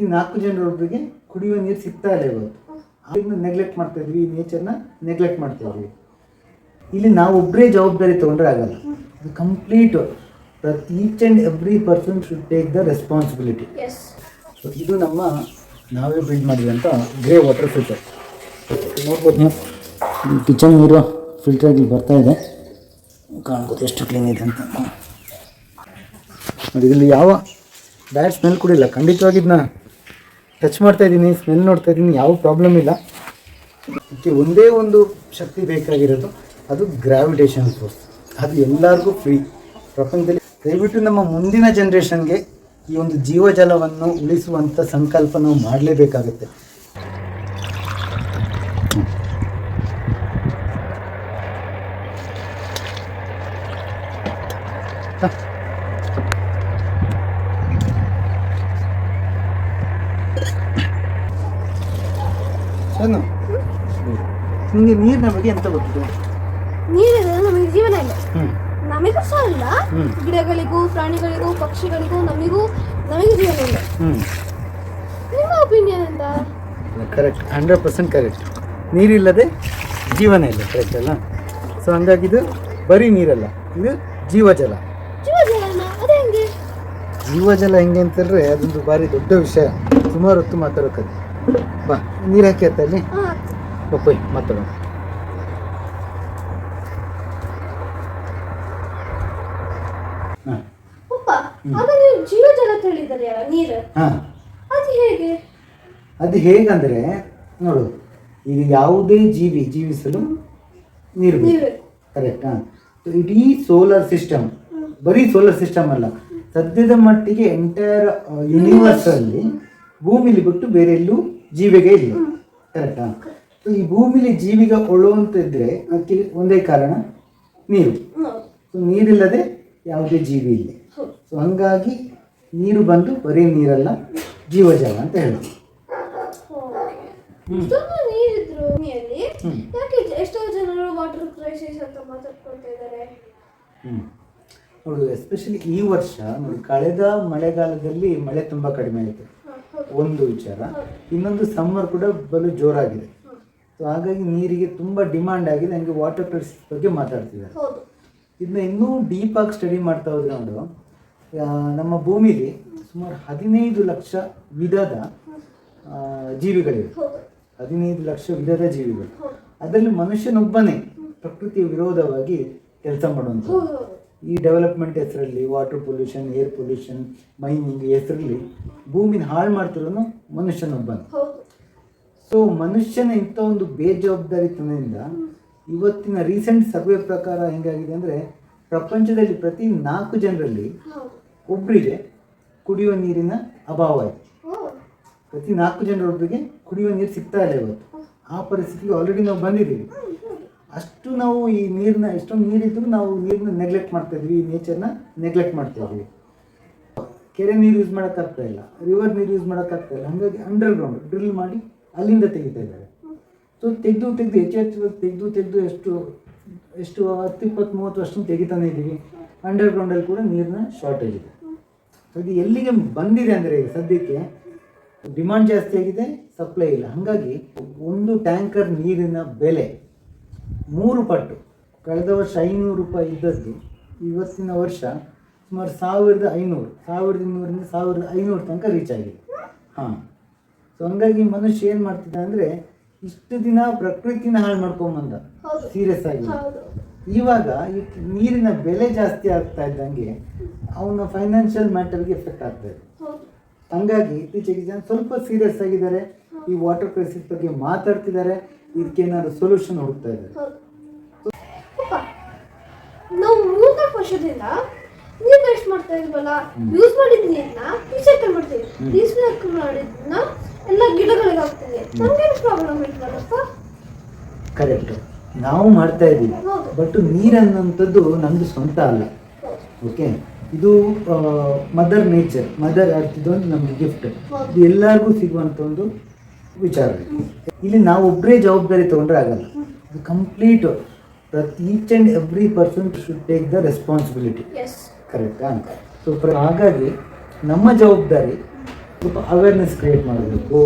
ಪ್ರತಿ ನಾಲ್ಕು ಜನರೊಬ್ಬರಿಗೆ ಕುಡಿಯುವ ನೀರು ಸಿಗ್ತಾ ಇಲ್ಲ ಇವತ್ತು. ಅದನ್ನು ನೆಗ್ಲೆಕ್ಟ್ ಮಾಡ್ತಾ ಇದ್ವಿ ಈ ನೇಚರ್ನ ನೆಗ್ಲೆಕ್ಟ್ ಮಾಡ್ತಾ ಇದ್ವಿ. ಇಲ್ಲಿ ನಾವು ಒಬ್ಬರೇ ಜವಾಬ್ದಾರಿ ತೊಗೊಂಡ್ರೆ ಆಗಲ್ಲ. ಇದು ಕಂಪ್ಲೀಟ್ ಪ್ರತಿ each and every person should take the responsibility so ಇದು ನಮ್ಮ ನಾವೇ ಬಿಲ್ಡ್ ಮಾಡಿದಂಥ ಗ್ರೇ ವಾಟರ್ ಫಿಲ್ಟರ್ ನೋಡ್ಬೋದು ನೀವು. ಕಿಚನ್ ನೀರು ಫಿಲ್ಟರ್ ಇಲ್ಲಿ ಬರ್ತಾ ಇದೆ. ಕಾಣ್ಬೋದು ಎಷ್ಟು ಕ್ಲೀನ್ ಇದೆ ಅಂತ. ನೋಡಿ ಇಲ್ಲಿ ಯಾವ ಬ್ಯಾಡ್ ಸ್ಮೆಲ್ ಕೂಡ ಇಲ್ಲ. ಖಂಡಿತವಾಗಿ ಇದನ್ನ ಟಚ್ ಮಾಡ್ತಾ ಇದ್ದೀನಿ ಸ್ಮೆಲ್ ನೋಡ್ತಾ ಇದ್ದೀನಿ, ಯಾವ ಪ್ರಾಬ್ಲಮ್ ಇಲ್ಲ. ಇದಕ್ಕೆ ಒಂದೇ ಒಂದು ಶಕ್ತಿ ಬೇಕಾಗಿರೋದು, ಅದು ಗ್ರಾವಿಟೇಷನ್ ಫೋರ್ಸ್ ಅದು ಎಲ್ಲರಿಗೂ ಫ್ರೀ ಪ್ರಪಂಚದಲ್ಲಿ ದಯವಿಟ್ಟು ನಮ್ಮ ಮುಂದಿನ ಜನ್ರೇಷನ್ಗೆ ಈ ಒಂದು ಜೀವಜಲವನ್ನು ಉಳಿಸುವಂಥ ಸಂಕಲ್ಪ ನಾವು ಮಾಡಲೇಬೇಕಾಗುತ್ತೆ. ಏನು ನಿಮಗೆ ನೀರಿನ ಬಗ್ಗೆ ಎಂತ ಗೊತ್ತಿದೆ? ನೀರಿಲ್ಲ ನಮಗೆ ಜೀವನ ಇಲ್ಲ. ನಮಗೂ ಸಹ ಇಲ್ಲ. ಗಿಡಗಳಿಗೂ ಪ್ರಾಣಿಗಳಿಗೂ ಪಕ್ಷಿಗಳಿಗೂ ನಮಗೂ ನಮಗೆ ಜೀವನ ಇಲ್ಲ. ನಿಮ್ಮ ಒಪಿನಿಯನ್ ಅಂತ ಕರೆಕ್ಟ್ ಹಂಡ್ರೆಡ್ ಪರ್ಸೆಂಟ್ ಕರೆಕ್ಟ್ ನೀರಿಲ್ಲದೆ ಜೀವನ ಇಲ್ಲ ಕರೆಕ್ಟ್ ಅಲ್ಲ? ಸೊ ಹಂಗಾಗಿ ಇದು ಬರೀ ನೀರಲ್ಲ ಇದು ಜೀವಜಲ. ಜೀವಜಲ ಅದೇ ಹೆಂಗೆ? ಜೀವಜಲ ಹೆಂಗೆ ಅಂತಂದ್ರೆ ಅದೊಂದು ಭಾರಿ ದೊಡ್ಡ ವಿಷಯ. ಸುಮಾರು ಹೊತ್ತು ಮಾತಾಡೋಕದು ಬಾ ನೀರು ಹಾಕಿರ್ತಲ್ಲಿ ಒಪ್ಪಿ ಮಾತಾಡೋಣ ಹಾಂ. ಅಪ್ಪ ಆಗ ನೀವು ಜೀವ ಜಲ ತಿಳಿದರೆ ಅಲ್ಲ ನೀರು. ಹಾಂ. ಅದು ಹೇಗೆ? ಅದು ಹೇಗಂದ್ರೆ ನೋಡು ಈಗ ಯಾವುದೇ ಜೀವಿ ಜೀವಿಸಲು ನೀರು ಕರೆಕ್ಟ್ ನೀರು. ಕರೆಕ್ಟಾ ಇಡೀ ಸೋಲಾರ್ ಸಿಸ್ಟಮ್ ಬರೀ ಸೋಲಾರ್ ಸಿಸ್ಟಮ್ ಅಲ್ಲ ಸದ್ಯದ ಮಟ್ಟಿಗೆ ಎಂಟೈರ್ ಯೂನಿವರ್ಸ್ ಅಲ್ಲಿ ಭೂಮಿಲಿ ಬಿಟ್ಟು ಬೇರೆ ಎಲ್ಲೂ ಜೀವಿಗೆ ಇಲ್ಲ. ಕರೆಕ್ಟಾ ಈ ಭೂಮಿಲಿ ಜೀವಿಗೆ ಕೊಳ್ಳುವಂತಿದ್ರೆ ಅದಕ್ಕೆ ಒಂದೇ ಕಾರಣ ನೀರು. ಸೊ ನೀರಿಲ್ಲದೆ ಯಾವುದೇ ಜೀವಿ ಇಲ್ಲ. ಸೊ ಹಂಗಾಗಿ ನೀರು ಬಂದು ಬರೀ ನೀರಲ್ಲ ಜೀವಜಲ ಅಂತ ಇಷ್ಟೊಂದು ನೀರಿದ್ರು ಭೂಮಿಯಲ್ಲಿ. ಯಾಕೆ ಎಷ್ಟೋ ಜನರು ವಾಟರ್ ಕ್ರೈಸಿಸ್ ಅಂತ ಮಾತಾಡ್ಕೊಳ್ತಾ ಇದ್ದಾರೆ ಹ್ಮ್. ನೋಡು ಎಸ್ಪೆಷಲಿ ಈ ವರ್ಷ ನೋಡಿ ಕಳೆದ ಮಳೆಗಾಲದಲ್ಲಿ ಮಳೆ ತುಂಬ ಕಡಿಮೆ ಆಯಿತು. ಒಂದು ವಿಚಾರ. ಇನ್ನೊಂದು ಸಮ್ಮರ್ ಕೂಡ ಬಲು ಜೋರಾಗಿದೆ. ಸೊ ಹಾಗಾಗಿ ನೀರಿಗೆ ತುಂಬ ಡಿಮಾಂಡ್ ಆಗಿದೆ. ನನಗೆ ವಾಟರ್ ಕ್ರೈಸಿಸ್ ಬಗ್ಗೆ ಮಾತಾಡ್ತಿದ್ದಾರೆ. ಇದನ್ನ ಇನ್ನೂ ಡೀಪಾಗಿ ಸ್ಟಡಿ ಮಾಡ್ತಾ ಹೋದ್ರೆ ನೋಡು ನಮ್ಮ ಭೂಮಿಲಿ ಸುಮಾರು ಹದಿನೈದು ಲಕ್ಷ ವಿಧದ ಜೀವಿಗಳಿವೆ. ಹೌದು ಹದಿನೈದು ಲಕ್ಷ ವಿಧದ ಜೀವಿಗಳು. ಅದರಲ್ಲಿ ಮನುಷ್ಯನೊಬ್ಬನೇ ಪ್ರಕೃತಿಯ ವಿರೋಧವಾಗಿ ಕೆಲಸ ಮಾಡುವಂಥ ಈ ಡೆವಲಪ್ಮೆಂಟ್ ಹೆಸರಲ್ಲಿ water pollution air pollution mining ಹೆಸರಲ್ಲಿ ಭೂಮಿನ ಹಾಳು ಮಾಡ್ತಿರೋನು ಮನುಷ್ಯನೊಬ್ಬನು ಸೊ ಮನುಷ್ಯನ ಇಂಥ ಒಂದು ಬೇಜವಾಬ್ದಾರಿತನದಿಂದ ಇವತ್ತಿನ ರೀಸೆಂಟ್ ಸರ್ವೆ ಪ್ರಕಾರ ಹೆಂಗಾಗಿದೆ ಅಂದರೆ ಪ್ರಪಂಚದಲ್ಲಿ ಪ್ರತಿ ನಾಲ್ಕು ಜನರಲ್ಲಿ ಒಬ್ಬರಿಗೆ ಕುಡಿಯುವ ನೀರಿನ ಅಭಾವ ಇದೆ. ಪ್ರತಿ ನಾಲ್ಕು ಜನರೊಬ್ಬರಿಗೆ ಕುಡಿಯುವ ನೀರು ಸಿಗ್ತಾ ಇಲ್ಲ ಇವತ್ತು. ಆ ಪರಿಸ್ಥಿತಿಗೆ ಆಲ್ರೆಡಿ ನಾವು ಬಂದಿದ್ದೀವಿ. ಅಷ್ಟು ನಾವು ಈ ನೀರನ್ನ ಎಷ್ಟೊಂದು ನೀರಿದ್ರು ನಾವು ನೀರನ್ನ ನೆಗ್ಲೆಕ್ಟ್ ಮಾಡ್ತಾ ಇದ್ವಿ, ಈ ನೇಚರ್ನ ನೆಗ್ಲೆಕ್ಟ್ ಮಾಡ್ತಾ ಇದ್ವಿ. ಕೆರೆ ನೀರು ಯೂಸ್ ಮಾಡೋಕ್ಕಾಗ್ತಾ ಇಲ್ಲ ರಿವರ್ ನೀರು ಯೂಸ್ ಮಾಡೋಕ್ಕಾಗ್ತಾ ಇಲ್ಲ. ಹಾಗಾಗಿ ಅಂಡರ್ಗ್ರೌಂಡ್ ಡ್ರಿಲ್ ಮಾಡಿ ಅಲ್ಲಿಂದ ತೆಗಿತಾ ಇದ್ದಾರೆ. ಸೊ ತೆಗೆದು ತೆಗೆದು, ಹೆಚ್ಚು ಹೆಚ್ಚು ತೆಗೆದು ತೆಗೆದು ಎಷ್ಟು ಎಷ್ಟು ಹತ್ತು, ಇಪ್ಪತ್ತು, ಮೂವತ್ತು ವರ್ಷ ತೆಗಿತಾನೆ ಇದ್ದೀವಿ. ಅಂಡರ್ಗ್ರೌಂಡಲ್ಲಿ ಕೂಡ ನೀರಿನ ಶಾರ್ಟೇಜ್ ಇದೆ. ಸೊ ಇದು ಎಲ್ಲಿಗೆ ಬಂದಿದೆ ಅಂದರೆ ಸದ್ಯಕ್ಕೆ ಡಿಮಾಂಡ್ ಜಾಸ್ತಿ ಆಗಿದೆ ಸಪ್ಲೈ ಇಲ್ಲ. ಹಾಗಾಗಿ ಒಂದು ಟ್ಯಾಂಕರ್ ನೀರಿನ ಬೆಲೆ ಮೂರು ಪಟ್ಟು. ಕಳೆದ ವರ್ಷ ಐನೂರು ರೂಪಾಯಿ ಇದ್ದದ್ದು ಇವತ್ತಿನ ವರ್ಷ ಸುಮಾರು ಸಾವಿರದ ಐನೂರು ಸಾವಿರದ ಇನ್ನೂರಿಂದ ಸಾವಿರದ ಐನೂರು ತನಕ ರೀಚ್ ಆಗಿದೆ. ಹಾಂ. ಸೊ ಹಂಗಾಗಿ ಮನುಷ್ಯ ಏನು ಮಾಡ್ತಿದ್ದ ಅಂದರೆ ಇಷ್ಟು ದಿನ ಪ್ರಕೃತಿನ ಹಾಳು ಮಾಡ್ಕೊಂಬಂದ. ಸೀರಿಯಸ್ ಆಗಿ. ಇವಾಗ ಈ ನೀರಿನ ಬೆಲೆ ಜಾಸ್ತಿ ಆಗ್ತಾ ಇದ್ದಂಗೆ ಅವನ ಫೈನಾನ್ಷಿಯಲ್ ಮ್ಯಾಟರ್ಗೆ ಎಫೆಕ್ಟ್ ಆಗ್ತಾ ಇದೆ. ಹಂಗಾಗಿ ಇತ್ತೀಚೆಗೆ ಜನ ಸ್ವಲ್ಪ ಸೀರಿಯಸ್ ಆಗಿದ್ದಾರೆ. ಈ ವಾಟರ್ ಕ್ರೈಸಿಸ್ ಬಗ್ಗೆ ಮಾತಾಡ್ತಿದ್ದಾರೆ ಇದಕ್ಕೆ ಏನಾದ್ರು ಸೊಲ್ಯೂಷನ್ ಹುಡುಕ್ತಾ ಇದೆ ನಾವು ಮೂರ್ನಾಲ್ಕು ವರ್ಷದಿಂದ ನೀರು ವೇಸ್ಟ್ ಮಾಡ್ತಾ ಇದ್ವಲ್ಲ ಯೂಸ್ ಮಾಡಿದ ನೀರನ್ನ ರೀಸೈಕಲ್ ಮಾಡ್ತೀವಿ. ರೀಸೈಕಲ್ ಮಾಡಿದ್ನ ಎಲ್ಲ ಗಿಡಗಳಿಗೆ ಹಾಕ್ತೀವಿ. ನಮ್ಗೇನು ಪ್ರಾಬ್ಲಮ್ ಇಲ್ವಲ್ಲಪ್ಪ ಕರೆಕ್ಟ್ ನಾವು ಮಾಡ್ತಾ ಇದ್ದೀವಿ. ಬಟ್ ನೀರನ್ನಂಥದ್ದು ನಮ್ದು ಸ್ವಂತ ಅಲ್ಲ. ಓಕೆ ಇದು ಮದರ್ ನೇಚರ್ ಮದರ್ ಅರ್ತ್ ಇದೊಂದು ನಮ್ಗೆ ಗಿಫ್ಟ್ ಇದು ಎಲ್ಲರಿಗೂ ಸಿಗುವಂಥ ಒಂದು ವಿಚಾರ ಇಲ್ಲಿ ನಾವು ಒಬ್ಬರೇ ಜವಾಬ್ದಾರಿ ತೊಗೊಂಡ್ರೆ ಆಗಲ್ಲ. ಇದು ಕಂಪ್ಲೀಟ್ ಪ್ರತಿ each and every person should take the responsibilities ಅಂತ ಸೊ ಹಾಗಾಗಿ ನಮ್ಮ ಜವಾಬ್ದಾರಿ ಸ್ವಲ್ಪ ಅವೇರ್ನೆಸ್ ಕ್ರಿಯೇಟ್ ಮಾಡಬೇಕು.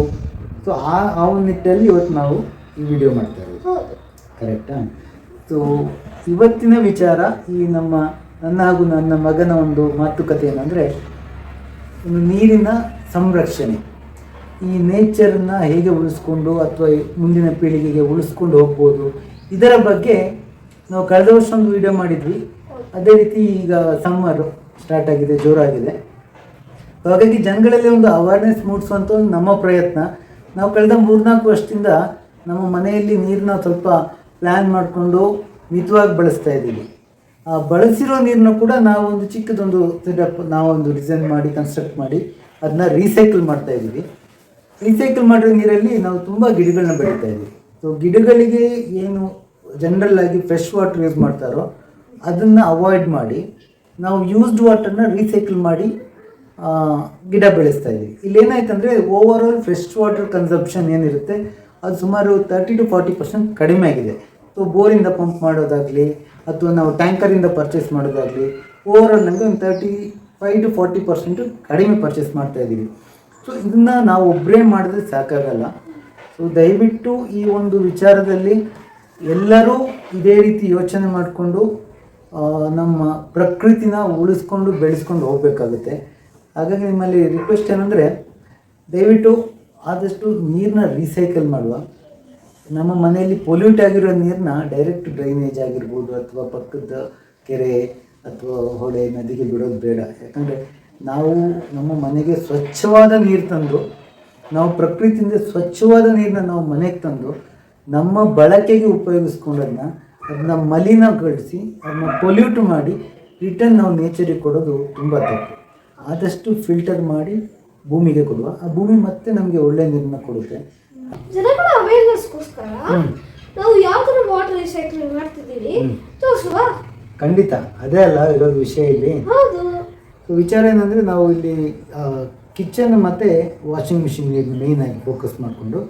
ಸೊ ಆ ಆ ಒಂದು ನಿಟ್ಟಲ್ಲಿ ಇವತ್ತು ನಾವು ಈ ವಿಡಿಯೋ ಮಾಡ್ತಾ ಇರೋದು. ಹೌದು. ಕರೆಕ್ಟಾ ಸೊ ಇವತ್ತಿನ ವಿಚಾರ ಈ ನಮ್ಮ ನನ್ನ ಹಾಗೂ ನನ್ನ ಮಗನ ಒಂದು ಮಾತುಕತೆ ಏನಂದರೆ ಒಂದು ನೀರಿನ ಸಂರಕ್ಷಣೆ. ಈ ನೇಚರನ್ನ ಹೇಗೆ ಉಳಿಸ್ಕೊಂಡು ಅಥವಾ ಮುಂದಿನ ಪೀಳಿಗೆಗೆ ಉಳಿಸ್ಕೊಂಡು ಹೋಗ್ಬೋದು, ಇದರ ಬಗ್ಗೆ ನಾವು ಕಳೆದ ವರ್ಷ ಒಂದು ವಿಡಿಯೋ ಮಾಡಿದ್ವಿ. ಅದೇ ರೀತಿ ಈಗ ಸಮ್ಮರ್ ಸ್ಟಾರ್ಟ್ ಆಗಿದೆ, ಜೋರಾಗಿದೆ. ಹಾಗಾಗಿ ಜನಗಳಲ್ಲಿ ಒಂದು ಅವೇರ್ನೆಸ್ ಮೂಡಿಸುವಂಥ ಒಂದು ನಮ್ಮ ಪ್ರಯತ್ನ. ನಾವು ಕಳೆದ ಮೂರ್ನಾಲ್ಕು ವರ್ಷದಿಂದ ನಮ್ಮ ಮನೆಯಲ್ಲಿ ನೀರನ್ನ ಸ್ವಲ್ಪ ಪ್ಲ್ಯಾನ್ ಮಾಡಿಕೊಂಡು ಮಿತವಾಗಿ ಬಳಸ್ತಾ ಇದ್ದೀವಿ. ಆ ಬಳಸಿರೋ ನೀರನ್ನ ಕೂಡ ನಾವು ಒಂದು ಚಿಕ್ಕದೊಂದು ಸೆಟಪ್ ನಾವೊಂದು ಡಿಸೈನ್ ಮಾಡಿ ಕನ್ಸ್ಟ್ರಕ್ಟ್ ಮಾಡಿ ಅದನ್ನ ರೀಸೈಕಲ್ ಮಾಡ್ತಾ ಇದ್ದೀವಿ. ರೀಸೈಕಲ್ ಮಾಡಿರೋ ನೀರಲ್ಲಿ ನಾವು ತುಂಬ ಗಿಡಗಳನ್ನ ಬೆಳೀತಾ ಇದ್ದೀವಿ ಸೊ ಗಿಡಗಳಿಗೆ ಏನು ಜನರಲ್ ಆಗಿ ಫ್ರೆಶ್ ವಾಟರ್ ಯೂಸ್ ಮಾಡ್ತಾರೋ ಅದನ್ನು ಅವಾಯ್ಡ್ ಮಾಡಿ ನಾವು ಯೂಸ್ಡ್ ವಾಟರ್ನ ರೀಸೈಕಲ್ ಮಾಡಿ ಗಿಡ ಬೆಳೆಸ್ತಾ ಇದ್ದೀವಿ ಇಲ್ಲಿ ಏನಾಯ್ತಂದರೆ overall fresh water consumption ಏನಿರುತ್ತೆ, ಅದು ಸುಮಾರು ತರ್ಟಿ ಟು ಫಾರ್ಟಿ ಪರ್ಸೆಂಟ್ ಕಡಿಮೆ ಆಗಿದೆ. ಸೊ ಬೋರಿಂದ ಪಂಪ್ ಮಾಡೋದಾಗಲಿ, ಅಥವಾ ನಾವು ಟ್ಯಾಂಕರಿಂದ ಪರ್ಚೇಸ್ ಮಾಡೋದಾಗಲಿ ಓವರ್ ಆಲ್ ನಮಗೆ ಒಂದು thirty five to forty percent ಕಡಿಮೆ ಪರ್ಚೇಸ್ ಮಾಡ್ತಾ ಇದ್ದೀವಿ. ಸೊ ಇದನ್ನ ನಾವು ಒಬ್ಬರೇ ಮಾಡಿದ್ರೆ ಸಾಕಾಗಲ್ಲ. ಸೊ ದಯವಿಟ್ಟು ಈ ಒಂದು ವಿಚಾರದಲ್ಲಿ ಎಲ್ಲರೂ ಇದೇ ರೀತಿ ಯೋಚನೆ ಮಾಡಿಕೊಂಡು ನಮ್ಮ ಪ್ರಕೃತಿನ ಉಳಿಸ್ಕೊಂಡು ಬೆಳೆಸ್ಕೊಂಡು ಹೋಗಬೇಕಾಗುತ್ತೆ. ಹಾಗಾಗಿ ನಿಮ್ಮಲ್ಲಿ ರಿಕ್ವೆಸ್ಟ್ ಏನಂದರೆ, ದಯವಿಟ್ಟು ಆದಷ್ಟು ನೀರನ್ನ ರೀಸೈಕಲ್ ಮಾಡುವ. ನಮ್ಮ ಮನೆಯಲ್ಲಿ ಪೊಲ್ಯೂಟ್ ಆಗಿರೋ ನೀರನ್ನ ಡೈರೆಕ್ಟ್ ಡ್ರೈನೇಜ್ ಆಗಿರ್ಬೋದು, ಅಥವಾ ಪಕ್ಕದ ಕೆರೆ, ಅಥವಾ ಹೊಳೆ, ನದಿಗೆ ಬಿಡೋದು ಬೇಡ. ಯಾಕಂದರೆ ನಾವು ನಮ್ಮ ಮನೆಗೆ ಸ್ವಚ್ಛವಾದ ನೀರು ತಂದು ನಾವು ಪ್ರಕೃತಿಯಿಂದ ಸ್ವಚ್ಛವಾದ ನೀರನ್ನ ನಾವು ಮನೆಗೆ ತಂದು ನಮ್ಮ ಬಳಕೆಗೆ ಉಪಯೋಗಿಸ್ಕೊಂಡದನ್ನ ಅದನ್ನ ಮಲಿನಗೊಳಿಸಿ ಅದನ್ನ ಪೊಲ್ಯೂಟ್ ಮಾಡಿ ರಿಟರ್ನ್ ನಾವು ನೇಚರಿಗೆ ಕೊಡೋದು ತುಂಬ ತಪ್ಪು. ಆದಷ್ಟು ಫಿಲ್ಟರ್ ಮಾಡಿ ಭೂಮಿಗೆ ಕೊಡುವ. ಆ ಭೂಮಿ ಮತ್ತೆ ನಮಗೆ ಒಳ್ಳೆ ನೀರನ್ನ ಕೊಡುತ್ತೆ. ಜನಗಳ ಅವೇರ್ನೆಸ್ಗೋಸ್ಕರ ಹ್ಮ್. ನಾವು ಯಾವ ಥರ ವಾಟರ್ ರಿಸೈಕ್ಲಿಂಗ್ ಮಾಡ್ತಿದ್ದೀವಿ? ಹ್ಮ್. ತೋರಿಸುವ? ಖಂಡಿತ. ಅದೇ ಅಲ್ಲ ಇರೋದು ವಿಷಯ ಇಲ್ಲಿ. ಹೌದು. ವಿಚಾರ ಏನಂದರೆ ನಾವು ಇಲ್ಲಿ ಕಿಚನ್ ಮತ್ತು ವಾಷಿಂಗ್ ಮಿಷಿನ್ಗೆ ಆಗಿ ಫೋಕಸ್ ಮಾಡಿಕೊಂಡು,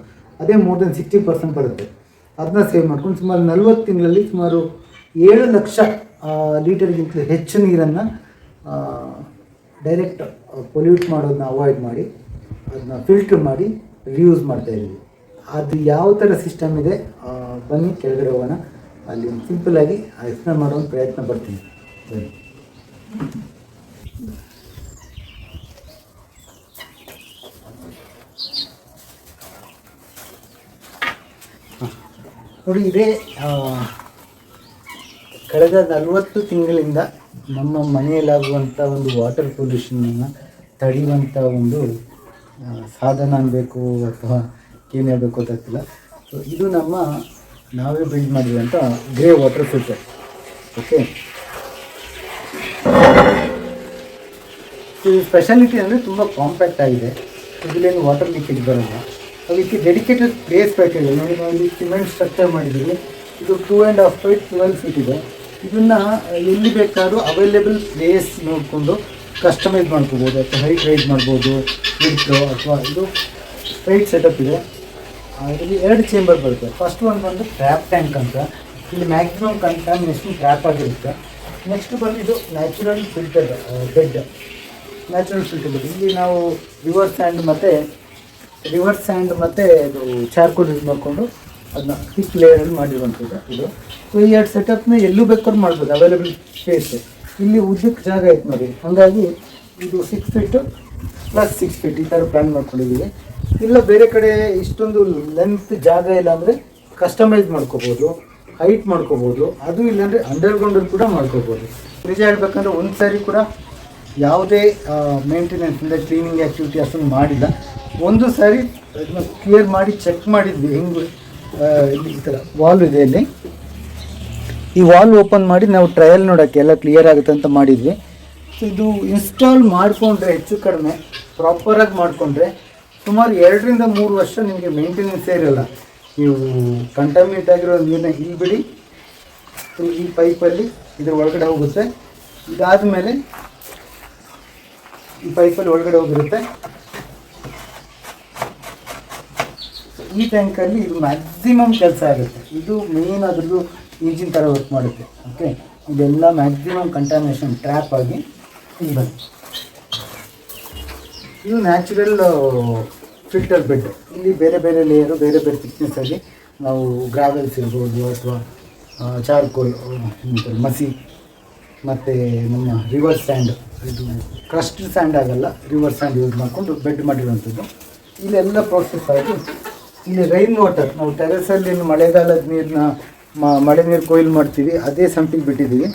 ಅದೇ ಮೋರ್ ದೆನ್ ಸಿಕ್ಸ್ಟಿ ಪರ್ಸೆಂಟ್ ಬರುತ್ತೆ. ಅದನ್ನ ಸೇವ್ ಮಾಡ್ಕೊಂಡು ಸುಮಾರು ನಲ್ವತ್ತು ತಿಂಗಳಲ್ಲಿ ಸುಮಾರು ಏಳು ಲಕ್ಷ ಲೀಟರ್ಗಿಂತ ಹೆಚ್ಚು ನೀರನ್ನು ಡೈರೆಕ್ಟ್ ಪೊಲ್ಯೂಟ್ ಮಾಡೋದನ್ನ ಅವಾಯ್ಡ್ ಮಾಡಿ ಅದನ್ನ ಫಿಲ್ಟ್ರ್ ಮಾಡಿ ರಿಯೂಸ್ ಮಾಡ್ತಾ ಇದ್ದೀವಿ. ಅದು ಯಾವ ಥರ ಸಿಸ್ಟಮ್ ಇದೆ ಬನ್ನಿ ಕೆಳಗಡೆ ಹೋಗೋಣ. ಅಲ್ಲಿ ಸಿಂಪಲ್ ಆಗಿ ಎಕ್ಸ್ಪ್ಲೇನ್ ಮಾಡೋ ಪ್ರಯತ್ನ ಪಡ್ತೀನಿ. ಬನ್ನಿ. ನೋಡಿ ಇದೇ ಕಳೆದ ನಲವತ್ತು ತಿಂಗಳಿಂದ ನಮ್ಮ ಮನೆಯಲ್ಲಾಗುವಂಥ ಒಂದು ವಾಟರ್ ಪೊಲ್ಯೂಷನನ್ನು ತಡೆಯುವಂಥ ಒಂದು ಸಾಧನ ಅನ್ಬೇಕು ಅಥವಾ ಏನು ಹೇಳಬೇಕು ಗೊತ್ತಾಗ್ತಿಲ್ಲ. ಸೊ ಇದು ನಮ್ಮ ನಾವೇ ಬಿಲ್ಡ್ ಮಾಡಿರುವಂಥ ಗ್ರೇ ವಾಟರ್ ಫಿಲ್ಟರ್ ಓಕೆ ಇದು ಸ್ಪೆಷಾಲಿಟಿ ಅಂದರೆ ತುಂಬ ಕಾಂಪ್ಯಾಕ್ಟ್ ಆಗಿದೆ. ಇದರಲ್ಲಿ ವಾಟರ್ ಲೀಕೇಜ್ ಬರಲ್ಲ. ಅದಕ್ಕೆ ಡೆಡಿಕೇಟೆಡ್ ಪ್ಲೇಸ್ ಬೇಕಾಗಿದೆ ನೋಡಿ ನಾವು ಇಲ್ಲಿ ಸಿಮೆಂಟ್ ಸ್ಟ್ರಕ್ಚರ್ ಮಾಡಿದ್ದೀವಿ. ಇದು two and half feet twelve feet ಇದೆ. ಇದನ್ನು ಎಲ್ಲಿ ಬೇಕಾದರೂ ಅವೈಲೇಬಲ್ ಪ್ಲೇಸ್ ನೋಡಿಕೊಂಡು ಕಸ್ಟಮೈಸ್ ಮಾಡ್ಕೋಬೋದು. ಅಥವಾ ಹೈಟ್ ರೈಸ್ ಮಾಡ್ಬೋದು ವಿಡ್ತು ಅಥವಾ ಇದು ಸ್ಟ್ರೈಟ್ ಸೆಟಪ್ ಇದೆ. ಇಲ್ಲಿ ಎರಡು ಚೇಂಬರ್ ಬರುತ್ತೆ. ಫಸ್ಟ್ ಒಂದು ಬಂದು ಟ್ರ್ಯಾಪ್ ಟ್ಯಾಂಕ್ ಅಂತ. ಇಲ್ಲಿ ಮ್ಯಾಕ್ಸಿಮಮ್ ಕಂಟಾಮಿನೇಷನ್ ಟ್ರ್ಯಾಪ್ ಆಗಿರುತ್ತೆ. ನೆಕ್ಸ್ಟ್ ಬಂದು ಇದು natural filter bed natural filter bed ಇಲ್ಲಿ ನಾವು ರಿವರ್ಸ್ ಸ್ಯಾಂಡ್ ಮತ್ತು ರಿವರ್ ಸ್ಯಾಂಡ್ ಮತ್ತು ಇದು ಚಾರ್ಕೋಲ್ ಯೂಸ್ ಮಾಡಿಕೊಂಡು ಅದನ್ನ ಥಿಕ್ ಲೇಯರಲ್ಲಿ ಮಾಡಿರುವಂಥದ್ದು ಇದು. ಸೊ ಈ ಎರಡು ಸೆಟಪ್ನ ಎಲ್ಲೂ ಬೇಕಾದ್ರೂ ಮಾಡ್ಬೋದು ಅವೈಲೇಬಲ್ ಸ್ಪೇಸ್ ಇಲ್ಲಿ ಉದ್ದಕ್ಕೆ ಜಾಗ ಐತೆ ನೋಡಿ. ಹಾಗಾಗಿ ಇದು six feet plus six feet ಈ ಥರ ಪ್ಲ್ಯಾನ್ ಮಾಡ್ಕೊಂಡಿದ್ದೀವಿ. ಇಲ್ಲ, ಬೇರೆ ಕಡೆ ಇಷ್ಟೊಂದು ಲೆಂತ್ ಜಾಗ ಇಲ್ಲ ಅಂದರೆ ಕಸ್ಟಮೈಸ್ ಮಾಡ್ಕೋಬೋದು ಹೈಟ್ ಮಾಡ್ಕೋಬೋದು, ಅದು ಇಲ್ಲಾಂದರೆ ಅಂಡರ್ಗ್ರೌಂಡಲ್ಲಿ ಕೂಡ ಮಾಡ್ಕೋಬೋದು. ನಿಜ ಹೇಳ್ಬೇಕಂದ್ರೆ ಒಂದು ಸಾರಿ ಕೂಡ ಯಾವುದೇ ಮೇಂಟೆನೆನ್ಸ್ ಅಂದರೆ ಕ್ಲೀನಿಂಗ್ ಆ್ಯಕ್ಟಿವಿಟಿ ಅಷ್ಟೊಂದು ಮಾಡಿಲ್ಲ. ಒಂದು ಸಾರಿ ಕ್ಲಿಯರ್ ಮಾಡಿ ಚೆಕ್ ಮಾಡಿದ್ವಿ, ಹೆಂಗೆ ಈ ಥರ ವಾಲ್ ಇದೆ ಇಲ್ಲಿ. ಈ ವಾಲ್ ಓಪನ್ ಮಾಡಿ ನಾವು ಟ್ರಯಲ್ ನೋಡೋಕ್ಕೆ ಎಲ್ಲ ಕ್ಲಿಯರ್ ಆಗುತ್ತೆ ಅಂತ ಮಾಡಿದ್ವಿ. ಇದು ಇನ್ಸ್ಟಾಲ್ ಮಾಡಿಕೊಂಡ್ರೆ ಹೆಚ್ಚು ಕಡಿಮೆ ಪ್ರಾಪರಾಗಿ ಮಾಡಿಕೊಂಡ್ರೆ ಸುಮಾರು ಎರಡರಿಂದ ಮೂರು ವರ್ಷ ನಿಮಗೆ ಮೇಂಟೆನೆನ್ಸೇ ಇರೋಲ್ಲ. ನೀವು ಕಂಟಾಮಿನೇಟ್ ಆಗಿರೋ ನೀರನ್ನ ಇಲ್ಲಿ ಬಿಡಿ ಈ ಪೈಪಲ್ಲಿ ಇದ್ರ ಒಳಗಡೆ ಹೋಗುತ್ತೆ. ಇದಾದಮೇಲೆ ಈ ಪೈಪಲ್ಲಿ ಒಳಗಡೆ ಹೋಗಿರುತ್ತೆ. ಈ ಟ್ಯಾಂಕಲ್ಲಿ ಇದು ಮ್ಯಾಕ್ಸಿಮಮ್ ಕೆಲಸ ಆಗುತ್ತೆ ಇದು ಮೇನ್ ಅದ್ರದ್ದು ಇಂಜಿನ್ ಥರ ವರ್ಕ್ ಮಾಡುತ್ತೆ ಓಕೆ ಇದೆಲ್ಲ ಮ್ಯಾಕ್ಸಿಮಮ್ ಕಂಟಾಮಿನೇಷನ್ ಟ್ರ್ಯಾಪ್ ಆಗಿ ಇಲ್ಲಿ ಬರುತ್ತೆ. ಇದು ನ್ಯಾಚುರಲ್ ಫಿಲ್ಟರ್ ಬೆಡ್ ಇಲ್ಲಿ ಬೇರೆ ಬೇರೆ ಲೇಯರು ಬೇರೆ ಬೇರೆ ಆಗಿ ನಾವು ಗ್ರಾವೆಲ್ಸ್ ಇರ್ಬೋದು ಅಥವಾ ಚಾರ್ಕೋಲ್ ಮಸಿ, ಮತ್ತು ನಮ್ಮ ರಿವರ್ಸ್ ಸ್ಯಾಂಡ್ ಇದು ಕ್ರಸ್ಟ್ ಸ್ಯಾಂಡ್ ಆಗಲ್ಲ ರಿವರ್ಸ್ ಸ್ಯಾಂಡ್ ಯೂಸ್ ಮಾಡಿಕೊಂಡು ಬೆಡ್ ಮಾಡಿರುವಂಥದ್ದು. ಇಲ್ಲೆಲ್ಲ ಪ್ರೋಸೆಸ್ ಆಗಿ ಇಲ್ಲಿ ರೈನ್ ವಾಟರ್ ನಾವು ಟೆರೆಸಲ್ಲಿ ಮಳೆಗಾಲದ ನೀರನ್ನ ಮಳೆ ನೀರು ಕೊಯ್ಲು ಮಾಡ್ತೀವಿ, ಅದೇ ಸಂಪಿಗೆ ಬಿಟ್ಟಿದ್ದೀವಿ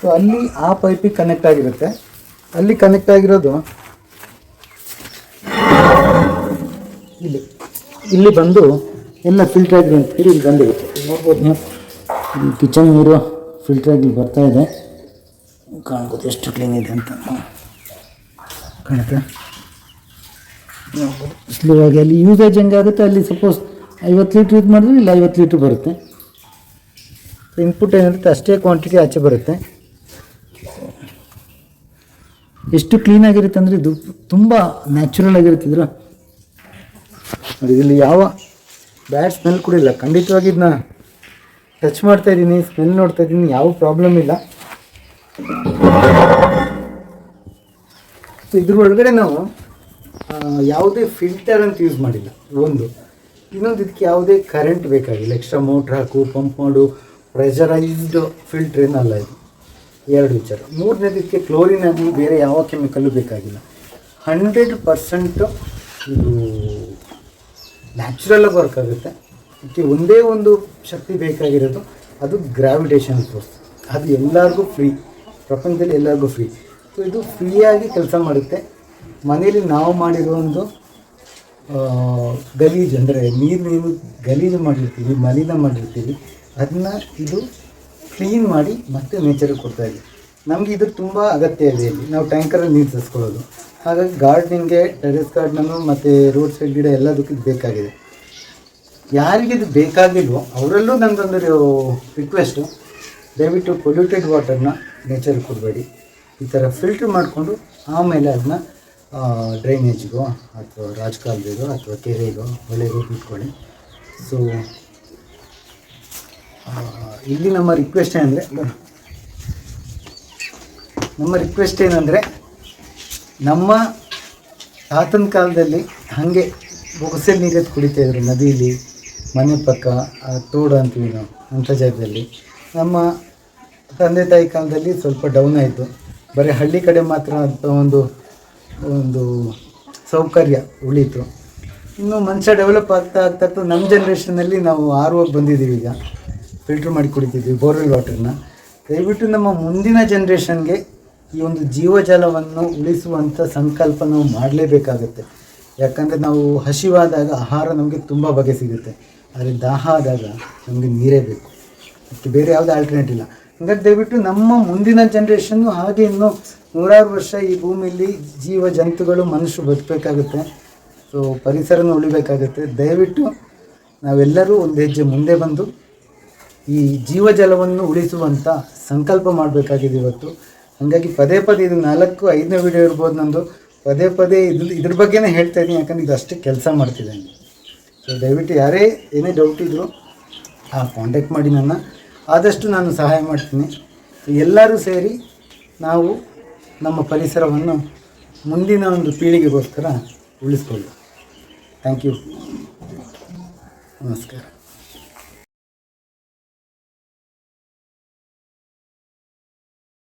ಸೊ ಅಲ್ಲಿ ಆ ಪೈಪಿಗೆ ಕನೆಕ್ಟ್ ಆಗಿರುತ್ತೆ. ಅಲ್ಲಿ ಕನೆಕ್ಟ್ ಆಗಿರೋದು ಇಲ್ಲಿ. ಇಲ್ಲಿ ಬಂದು ಎಲ್ಲ ಫಿಲ್ಟರ್ ಆಗಿ ಅಂತ ಹೇಳಿ ಇಲ್ಲಿ ಬಂದಿರುತ್ತೆ. ನೋಡ್ಬೋದು ನೀವು. ಕಿಚನ್ ನೀರು ಫಿಲ್ಟರ್ ಆಗಿ ಬರ್ತಾ ಇದೆ. ಕಾಣ್ಬೋದು ಎಷ್ಟು ಕ್ಲೀನ್ ಇದೆ ಅಂತ. ಕಾಣುತ್ತೆ? ನೋಡ್ಬೋದು ಆಗಿ ಅಲ್ಲಿ ಯೂಸೇಜ್ ಹೆಂಗಾಗುತ್ತೆ ಅಲ್ಲಿ ಸಪೋಸ್ ಐವತ್ತು ಲೀಟ್ರ್ ಯೂಸ್ ಮಾಡಿದ್ರೆ ಇಲ್ಲಿ ಐವತ್ತು ಲೀಟ್ರ್ ಬರುತ್ತೆ. ಇನ್ಪುಟ್ ಏನಿರುತ್ತೆ ಅಷ್ಟೇ ಕ್ವಾಂಟಿಟಿ ಆಚೆ ಬರುತ್ತೆ. ಎಷ್ಟು ಕ್ಲೀನಾಗಿರುತ್ತೆ ಅಂದರೆ ಇದು ತುಂಬ ನ್ಯಾಚುರಲ್ ಆಗಿರುತ್ತಿದ್ರು ಇಲ್ಲಿ ಯಾವ ಬ್ಯಾಡ್ ಸ್ಮೆಲ್ ಕೂಡ ಇಲ್ಲ. ಖಂಡಿತವಾಗಿ ಇದನ್ನ ಟಚ್ ಮಾಡ್ತಾ ಇದ್ದೀನಿ ಸ್ಮೆಲ್ ನೋಡ್ತಾ ಇದ್ದೀನಿ, ಯಾವ ಪ್ರಾಬ್ಲಮ್ ಇಲ್ಲ. ಇದ್ರ ಒಳಗಡೆ ನಾವು ಯಾವುದೇ ಫಿಲ್ಟರ್ ಅಂತ ಯೂಸ್ ಮಾಡಿಲ್ಲ. ಒಂದು. ಇನ್ನೊಂದು ಇದಕ್ಕೆ ಯಾವುದೇ ಕರೆಂಟ್ ಬೇಕಾಗಿಲ್ಲ. ಎಕ್ಸ್ಟ್ರಾ ಮೋಟ್ರ್ ಹಾಕು ಪಂಪ್ ಮಾಡು ಪ್ರೆಷರೈಸ್ಡ್ ಫಿಲ್ಟ್ರ್ ಏನಲ್ಲ ಇದು. ಎರಡು ವಿಚಾರ. ಮೂರನೇದಕ್ಕೆ ಕ್ಲೋರಿನ್ ಆಗಲಿ ಬೇರೆ ಯಾವ ಕೆಮಿಕಲ್ಲು ಬೇಕಾಗಿಲ್ಲ. ಹಂಡ್ರೆಡ್ ಪರ್ಸೆಂಟ್ ಇದು ನ್ಯಾಚುರಲಾಗಿ ವರ್ಕ್ ಆಗುತ್ತೆ. ಇದಕ್ಕೆ ಒಂದೇ ಒಂದು ಶಕ್ತಿ ಬೇಕಾಗಿರೋದು. ಅದು ಗ್ರಾವಿಟೇಷನ್ ಫೋರ್ಸ್ ಅದು ಎಲ್ಲರಿಗೂ ಫ್ರೀ ಪ್ರಪಂಚದಲ್ಲಿ ಎಲ್ಲರಿಗೂ ಫ್ರೀ ಸೊ ಇದು ಫ್ರೀಯಾಗಿ ಕೆಲಸ ಮಾಡುತ್ತೆ. ಮನೇಲಿ ನಾವು ಮಾಡಿರೋ ಒಂದು ಗಲೀಜು ಅಂದರೆ ನೀರು ನೀರು ಗಲೀಜು ಮಾಡಿರ್ತೀವಿ ಮಲಿನ ಮಾಡಿರ್ತೀವಿ ಅದನ್ನ ಇದು ಕ್ಲೀನ್ ಮಾಡಿ ಮತ್ತೆ ನೇಚರ್ಗೆ ಕೊಡ್ತಾ ಇದೆ ನಮಗೆ ಇದು ತುಂಬ ಅಗತ್ಯ ಇದೆ ಇಲ್ಲಿ. ನಾವು ಟ್ಯಾಂಕರಲ್ಲಿ ನೀರು ತರಿಸ್ಕೊಳ್ಳೋದು ಹಾಗಾಗಿ ಗಾರ್ಡನಿಂಗ್ಗೆ ಟೆರೆಸ್ ಗಾರ್ಡ್ನನ್ನು ಮತ್ತು ರೋಡ್ ಸೈಡ್ ಗಿಡ ಎಲ್ಲದಕ್ಕೂ ಇದು ಬೇಕಾಗಿದೆ. ಯಾರಿಗೆ ಇದು ಬೇಕಾಗಿಲ್ವೋ, ಅವರಲ್ಲೂ ನನ್ನದೊಂದು ರಿಕ್ವೆಸ್ಟು ದಯವಿಟ್ಟು ಪೊಲ್ಯೂಟೆಡ್ ವಾಟರ್ನ ನೇಚರ್ಗೆ ಕೊಡಬೇಡಿ. ಈ ಥರ ಫಿಲ್ಟ್ರ್ ಮಾಡಿಕೊಂಡು ಆಮೇಲೆ ಅದನ್ನ ಡ್ರೈನೇಜ್ಗೋ ಅಥವಾ ರಾಜಕಾಲುವೆಗೋ ಅಥವಾ ಕೆರೆಗೋ ಹೊಳೆಗೋ ಬಿಟ್ಕೊಳ್ಳಿ ಸೊ ಇಲ್ಲಿ ನಮ್ಮ ರಿಕ್ವೆಸ್ಟ್ ಏನಂದರೆ, ನಮ್ಮ ರಿಕ್ವೆಸ್ಟ್ ಏನಂದರೆ, ನಮ್ಮ ತಾತನ ಕಾಲದಲ್ಲಿ ಹಾಗೆ ಬೊಗಸೆ ಕುಡಿತಾ ಇದ್ರು ನದಿಯಲ್ಲಿ ಮನೆ ಪಕ್ಕ ತೋಡು ಅಂತೀವಿ ನಾವು ಅಂಥ ಜಾಗದಲ್ಲಿ. ನಮ್ಮ ತಂದೆ ತಾಯಿ ಕಾಲದಲ್ಲಿ ಸ್ವಲ್ಪ ಡೌನ್ ಆಯಿತು. ಬರೀ ಹಳ್ಳಿ ಕಡೆ ಮಾತ್ರ ಅಂತ ಒಂದು ಒಂದು ಸೌಕರ್ಯ ಉಳಿತು. ಇನ್ನು ಮನುಷ್ಯ ಡೆವಲಪ್ ಆಗ್ತಾ ಆಗ್ತಾ ಆಗ್ತಾ ನಮ್ಮ ಜನ್ರೇಷನಲ್ಲಿ ನಾವು ಆರ್ ಓಗೆ ಬಂದಿದ್ದೀವಿ ಈಗ. ಫಿಲ್ಟ್ರ್ ಮಾಡಿ ಕುಡಿತಿದ್ವಿ ಬೋರ್ವೆಲ್ ವಾಟರ್ನ ದಯವಿಟ್ಟು ನಮ್ಮ ಮುಂದಿನ ಜನ್ರೇಷನ್ಗೆ ಈ ಒಂದು ಜೀವಜಲವನ್ನು ಉಳಿಸುವಂಥ ಸಂಕಲ್ಪ ನಾವು ಮಾಡಲೇಬೇಕಾಗುತ್ತೆ. ಯಾಕಂದರೆ ನಾವು ಹಸಿವಾದಾಗ ಆಹಾರ ನಮಗೆ ತುಂಬ ಬಗೆ ಸಿಗುತ್ತೆ. ಆದರೆ ದಾಹ ಆದಾಗ ನಮಗೆ ನೀರೇ ಬೇಕು. ಅದಕ್ಕೆ ಬೇರೆ ಯಾವುದೇ ಆಲ್ಟರ್ನೇಟ್ ಇಲ್ಲ. ಹಾಗಾಗಿ ದಯವಿಟ್ಟು ನಮ್ಮ ಮುಂದಿನ ಜನ್ರೇಷನ್ನು ಹಾಗೆ ಇನ್ನು ನೂರಾರು ವರ್ಷ ಈ ಭೂಮಿಯಲ್ಲಿ ಜೀವ ಜಂತುಗಳು ಮನುಷ್ಯರು ಬದುಕಬೇಕಾಗುತ್ತೆ. ಸೊ ಪರಿಸರನ ಉಳಿಬೇಕಾಗುತ್ತೆ. ದಯವಿಟ್ಟು ನಾವೆಲ್ಲರೂ ಒಂದು ಹೆಜ್ಜೆ ಮುಂದೆ ಬಂದು ಈ ಜೀವಜಲವನ್ನು ಉಳಿಸುವಂಥ ಸಂಕಲ್ಪ ಮಾಡಬೇಕಾಗಿದೆ ಇವತ್ತು. ಹಾಗಾಗಿ ಪದೇ ಪದೇ ಇದು ನಾಲ್ಕು, ಐದನೇ ವಿಡಿಯೋ ಇರ್ಬೋದು ನಂದು. ಪದೇ ಪದೇ ಇದು, ಇದ್ರ ಬಗ್ಗೆನೇ ಹೇಳ್ತಾ ಇದ್ದೀನಿ, ಯಾಕಂದ್ರೆ ಇದು ಅಷ್ಟೇ ಕೆಲಸ ಮಾಡ್ತಿದ್ದೀನಿ ಸೊ ದಯವಿಟ್ಟು ಯಾರೇ ಏನೇ ಡೌಟ್ ಇದ್ದರೂ ಆ ಕಾಂಟ್ಯಾಕ್ಟ್ ಮಾಡಿ ನನ್ನ. ಆದಷ್ಟು ನಾನು ಸಹಾಯ ಮಾಡ್ತೀನಿ. ಎಲ್ಲರೂ ಸೇರಿ ನಾವು ನಮ್ಮ ಪರಿಸರವನ್ನು ಮುಂದಿನ ಒಂದು ಪೀಳಿಗೆಗೋಸ್ಕರ ಉಳಿಸ್ಕೊಳ್ಳಿ. ಥ್ಯಾಂಕ್ ಯು ನಮಸ್ಕಾರ.